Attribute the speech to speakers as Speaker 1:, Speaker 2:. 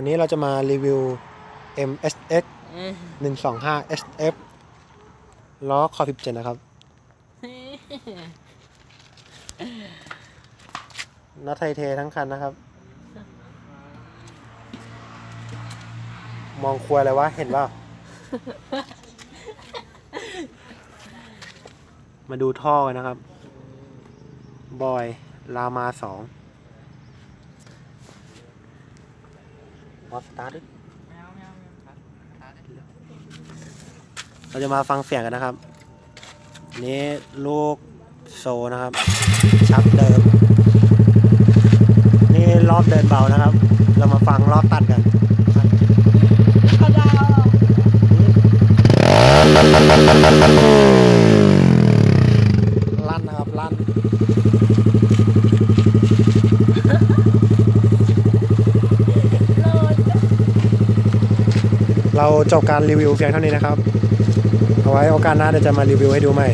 Speaker 1: วันนี้เราจะมารีวิว MSX
Speaker 2: เอ้ย
Speaker 1: 125 SF ล้อคอ17 นะครับน็อตไทเททั้งคันนะครับ มองครัวอะไรวะ เห็นเปล่า มาดูท่อกันนะครับ บอย ลามาสอง ออฟสตาร์ทดิเราจะมาฟังเสียงกันนะครับ นี่ลูกโซนะครับ ชักเดิม นี่รอบเดินเบานะครับ เรามาฟังรอบตัดกัน
Speaker 2: เขาดาว
Speaker 1: ลั่นนะครับลั่น เราจบการรีวิวเพียงเท่านี้นะครับ เอาไว้โอกาสหน้าเดี๋ยวจะมารีวิวให้ดูใหม่